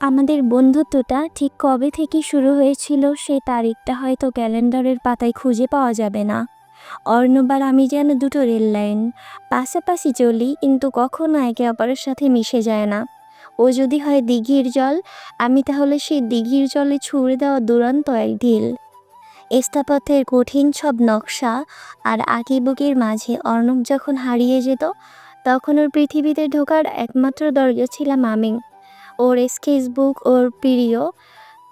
আমাদের বন্ধুত্বটা ঠিক কবে থেকে শুরু হয়েছিল সেই তারিখটা হয়তো ক্যালেন্ডারের পাতায় খুঁজে পাওয়া যাবে না। অর্ণবার আমি যেন দুটো রেল লাইন, পাশাপাশি চলি কিন্তু কখনো একে অপরের সাথে মিশে যায় না। ও যদি হয় দিঘির জল, আমি তাহলে সেই দিঘির জলে ছুঁড়ে দেওয়া দুরন্ত এক ঢিল। স্থাপত্যের কঠিন সব নকশা আর আঁকিবুকির মাঝে অর্ণব যখন হারিয়ে যেত, তখন ওর পৃথিবীতে ঢোকার একমাত্র দরজা ছিলাম আমি ওর স্কেচবুক ওর প্রিয়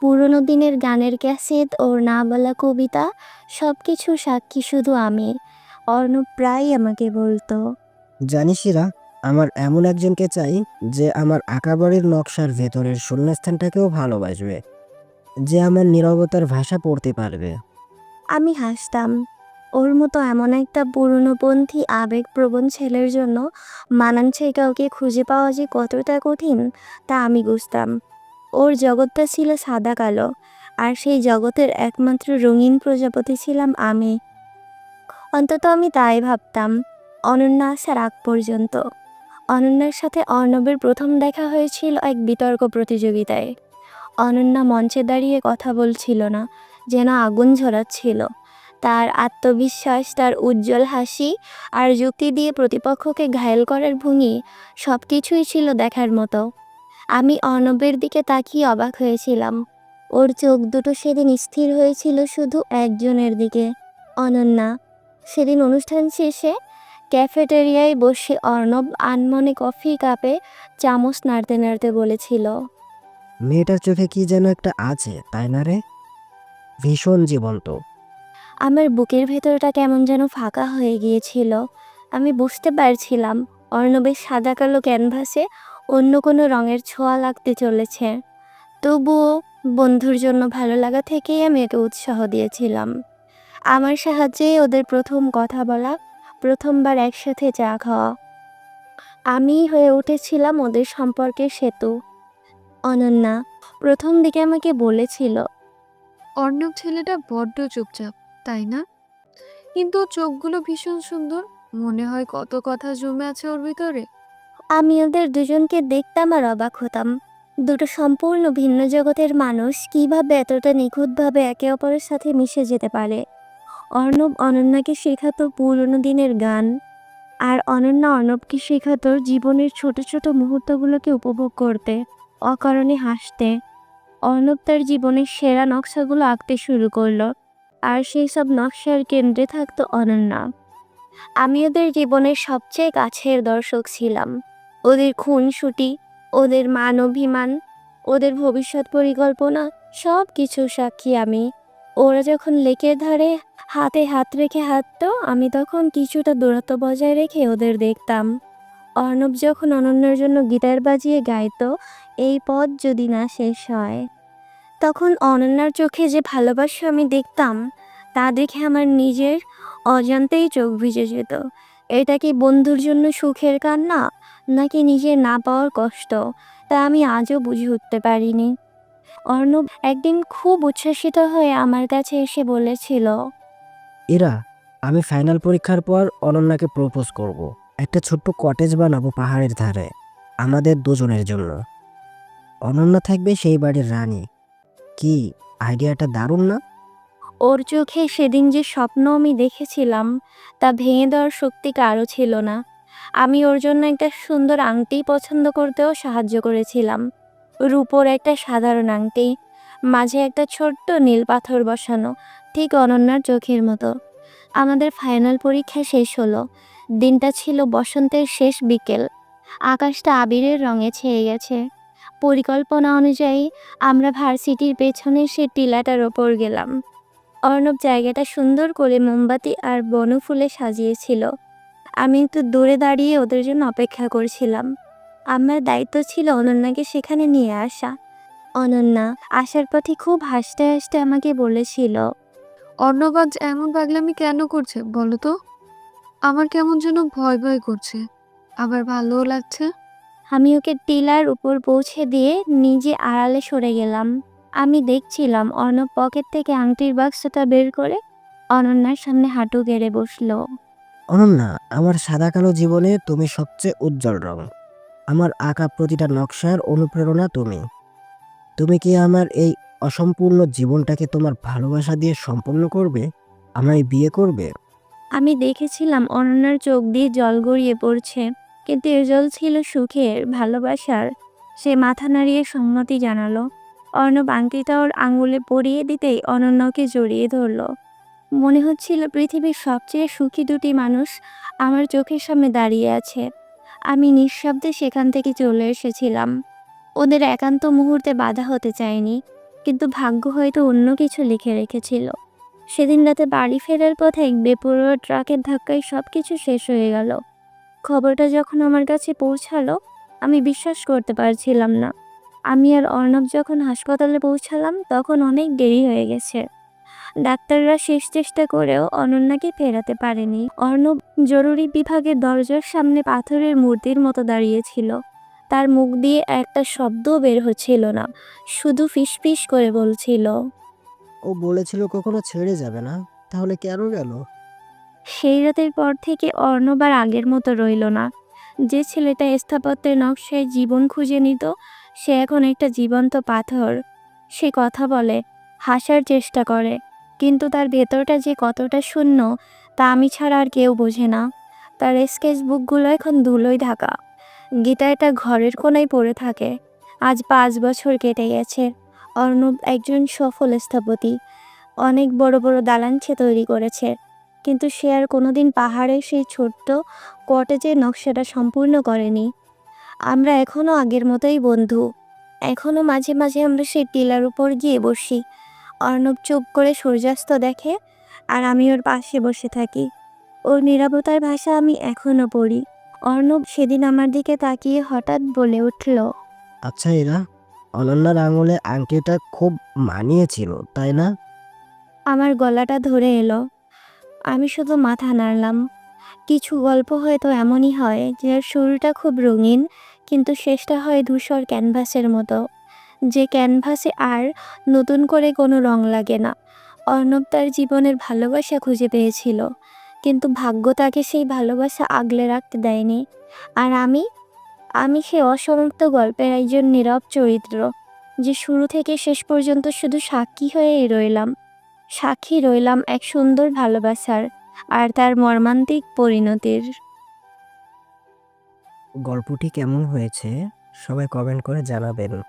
পুরনো দিনের গানের ক্যাসেট ওর না বলা কবিতা সব কিছু সাক্ষী শুধু আমি। অর্ণব প্রায় আমাকে বলতো জানিসিরা আমার এমন একজনকে চাই যে আমার আঁকাবাড়ির নকশার ভেতরের শূন্যস্থানটাকেও ভালোবাসবে যে আমার নীরবতার ভাষা পড়তে পারবে। আমি হাসতাম ওর মতো এমন একটা পুরনোপন্থী আবেগপ্রবণ ছেলের জন্য মানানছে কাউকে খুঁজে পাওয়া যে কতটা কঠিন, তা আমি বুঝতাম। ওর জগৎটা ছিল সাদা কালো, আর সেই জগতের একমাত্র রঙিন প্রজাপতি ছিলাম আমি। অন্তত আমি তাই ভাবতাম, অনন্যা আসার আগ পর্যন্ত। অনন্যার সাথে অর্ণবের প্রথম দেখা হয়েছিল এক বিতর্ক প্রতিযোগিতায়। অনন্যা মঞ্চে দাঁড়িয়ে কথা বলছিল না, যেন আগুন ঝরাচ্ছিল। তার আত্মবিশ্বাস, তার উজ্জ্বল হাসি আর যুক্তি দিয়ে প্রতিপক্ষকে ঘায়েল করার ভঙ্গি সব কিছুই ছিল দেখার মতো। আমি অর্ণবের দিকে তাকিয়ে অবাক হয়েছিলাম। ওর চোখ দুটো সেদিন স্থির হয়েছিল শুধু একজনের দিকে, অনন্যা। সেদিন অনুষ্ঠান শেষে ক্যাফেটেরিয়ায় বসে অর্ণব আনমনে কফি কাপে চামচ নাড়তে নাড়তে বলেছিল, মেয়েটার চোখে কি যেন একটা আছে, তাই না রে? ভীষণ জীবন্ত। আমার বুকের ভেতরটা কেমন যেন ফাঁকা হয়ে গিয়েছিল। আমি বুঝতে পারছিলাম অর্ণবের সাদা কালো ক্যানভাসে অন্য কোনো রঙের ছোঁয়া লাগতে চলেছে। তবুও বন্ধুর জন্য ভালো লাগা থেকেই আমি একে উৎসাহ দিয়েছিলাম। আমার সাহায্যে ওদের প্রথম কথা বলা, প্রথমবার একসাথে চা খাওয়া। আমি হয়ে উঠেছিলাম ওদের সম্পর্কে সেতু। অনন্যা প্রথম দিকে আমাকে বলেছিল, অর্ণব ছেলেটা বড্ড চুপচাপ। তাই না? কিন্তু চোখগুলো ভীষণ সুন্দর। মনে হয় কত কথা জমে আছে ওর ভিতরে। আমি ওদের দুজনকে দেখতাম আর অবাক হতাম। দুটো সম্পূর্ণ ভিন্ন জগতের মানুষ কীভাবে এতটা নিখুঁতভাবে একে অপরের সাথে মিশে যেতে পারে? অর্ণব অনন্যাকে শেখাতো পুরনো দিনের গান। আর অনন্যা অর্ণবকে শেখাতো জীবনের ছোট ছোট মুহূর্তগুলোকে উপভোগ করতে, অকারণে হাসতে। অর্ণব তার জীবনের সেরা নকশাগুলো আঁকতে শুরু করল। আর সেই সব নকশার কেন্দ্রে থাকতো অনন্যা। আমি ওদের জীবনের সবচেয়ে কাছের দর্শক ছিলাম। ওদের খুনসুটি, ওদের মান অভিমান, ওদের ভবিষ্যৎ পরিকল্পনা সব কিছু সাক্ষী আমি। ওরা যখন লেকের ধারে হাতে হাত রেখে হাঁটতো, আমি তখন কিছুটা দূরত্ব বজায় রেখে ওদের দেখতাম। অর্ণব যখন অনন্যার জন্য গিটার বাজিয়ে গাইত, এই পথ যদি না শেষ হয়, তখন অনন্যার চোখে যে ভালোবাসা আমি দেখতাম তা দেখে আমার নিজের অজান্তেই চোখ ভিজে যেত। এটা কি বন্ধুর জন্য সুখের কান্না, নাকি নিজের না পাওয়ার কষ্ট? তা আমি আজও বুঝে উঠতে পারিনি। অর্ণব একদিন খুব উচ্ছ্বাসিত হয়ে আমার কাছে এসে বলেছিল, এরা, আমি ফাইনাল পরীক্ষার পর অনন্যাকে প্রপোজ করব। একটা ছোট্ট কটেজ বানাবো পাহাড়ের ধারে, আমাদের দুজনের জন্য। অনন্যা থাকবে সেই বাড়ির রানী। কি, আইডিয়াটা দারুণ না? ওর চোখে সেদিন যে স্বপ্ন আমি দেখেছিলাম, তা ভেঙে দেওয়ার শক্তি কারও ছিল না। আমি ওর জন্য একটা সুন্দর আংটি পছন্দ করতেও সাহায্য করেছিলাম। রূপোর একটা সাধারণ আংটি, মাঝে একটা ছোট্ট নীল পাথর বসানো, ঠিক অনন্যার চোখের মতো। আমাদের ফাইনাল পরীক্ষা শেষ হলো। দিনটা ছিল বসন্তের শেষ বিকেল। আকাশটা আবিরের রঙে ছেয়ে গেছে। পরিকল্পনা অনুযায়ী আমরা ভার্সিটির পেছনে সে টিলাটার ওপর গেলাম। অর্ণব জায়গাটা সুন্দর করে মোমবাতি আর বনফুলে সাজিয়েছিল। আমি একটু দূরে দাঁড়িয়ে ওদের জন্য অপেক্ষা করছিলাম। আমার দায়িত্ব ছিল অনন্যাকে সেখানে নিয়ে আসা। অনন্যা আসার পথে খুব হাসতে হাসতে আমাকে বলেছিল অর্ণব আজ এমন পাগলামি কেন করছে বলো তো? আমার কেমন যেন ভয় ভয় করছে। আবার ভালোও লাগছে? আমি ওকে টিলার উপর পৌঁছে দিয়ে নিজে আড়ালে সরে গেলাম। আমি দেখছিলাম অর্ণব পকেট থেকে আংটির বাক্সটা বের করে অনন্যার সামনে হাঁটু গেড়ে বসল। অনন্যা আমার সাদা কালো জীবনে তুমি সবচেয়ে উজ্জ্বল রং। আমার আঁকা প্রতিটা নকশার অনুপ্রেরণা তুমি। তুমি কি আমার এই অসম্পূর্ণ জীবনটাকে তোমার ভালোবাসা দিয়ে সম্পূর্ণ করবে? আমায় বিয়ে করবে? আমি দেখেছিলাম অনন্যার চোখ দিয়ে জল গড়িয়ে পড়ছে কিন্তু এ জল ছিল সুখের ভালোবাসার। সে মাথা নাড়িয়ে সম্মতি জানালো। অর্ণব আংটিটা ওর আঙুলে পরিয়ে দিতেই অনন্যাকে জড়িয়ে ধরলো। মনে হচ্ছিল পৃথিবীর সবচেয়ে সুখী দুটি মানুষ আমার চোখের সামনে দাঁড়িয়ে আছে। আমি নিঃশব্দে সেখান থেকে চলে এসেছিলাম। ওদের একান্ত মুহূর্তে বাধা হতে চায়নি, কিন্তু ভাগ্য হয়তো অন্য কিছু লিখে রেখেছিল। সেদিন রাতে বাড়ি ফেরার পথে বেপরোয়া ট্রাকের ধাক্কায় সব কিছু শেষ হয়ে গেল। খবরটা যখন আমার কাছে পৌঁছালো, আমি বিশ্বাস করতে পারছিলাম না। আমি আর অর্ণব যখন হাসপাতালে পৌঁছালাম তখন অনেক দেরি হয়ে গেছে। ডাক্তাররা শেষ চেষ্টা করেও অনন্যাকে ফেরাতে পারেনি। অর্ণব জরুরি বিভাগের দরজার সামনে পাথরের মূর্তির মতো দাঁড়িয়েছিল। তার মুখ দিয়ে একটা শব্দও বের হচ্ছিল না শুধু ফিসফিস করে বলছিল। ও বলেছিল কখনো ছেড়ে যাবে না তাহলে কেন গেল? সেই রাতের পর থেকে অর্ণব আর আগের মতো রইল না। যে ছেলেটা স্থাপত্যের নকশায় জীবন খুঁজে নিত সে এখন একটা জীবন্ত পাথর। সে কথা বলে, হাসার চেষ্টা করে, কিন্তু তার ভেতরটা যে কতটা শূন্য, তা আমি ছাড়া আর কেউ বোঝে না। তার স্কেচ বুকগুলো এখন ধুলোয় ঢাকা। গীতা এটা ঘরের কোনায় পড়ে থাকে। আজ পাঁচ বছর কেটে গেছে। অর্ণব একজন সফল স্থপতি। অনেক বড় বড় দালানছে তৈরি করেছে। কিন্তু সে আর কোনোদিন পাহাড়ে সেই ছোট্ট কটেজের নকশাটা সম্পূর্ণ করেনি। আমরা এখনও আগের মতোই বন্ধু। এখনও মাঝে মাঝে আমরা সেই টিলার উপর গিয়ে বসি। অর্ণব চুপ করে সূর্যাস্ত দেখে আর আমি ওর পাশে বসে থাকি। ওর নিরাপত্তার ভাষা আমি এখনও পড়ি। অর্ণব সেদিন আমার দিকে তাকিয়ে হঠাৎ বলে উঠল আচ্ছা এরা অনন্যার আঙুলে আংটিটা খুব মানিয়েছিল তাই না? আমার গলাটা ধরে এলো। আমি শুধু মাথা নাড়লাম। কিছু গল্প হয়তো এমনই হয় যার শুরুটা খুব রঙিন, কিন্তু শেষটা হয় ধূসর ক্যানভাসের মতো। যে ক্যানভাসে আর নতুন করে কোনো রং লাগে না। অর্ণব তার জীবনের ভালোবাসা খুঁজে পেয়েছিল, কিন্তু ভাগ্য তাকে সেই ভালোবাসা আগলে রাখতে দেয়নি। আর আমি? আমি সেই অসমাপ্ত গল্পের একজন নীরব চরিত্র, যে শুরু থেকে শেষ পর্যন্ত শুধু সাক্ষী হয়েই রইলাম। সাক্ষী রইলাম এক সুন্দর ভালোবাসার। আর তার মর্মান্তিক পরিণতির। গল্পটি কেমন হয়েছে সবাই কমেন্ট করে জানাবেন।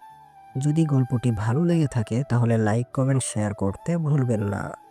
যদি গল্পটি ভালো লেগে থাকে তাহলে লাইক কমেন্ট শেয়ার করতে ভুলবেন না।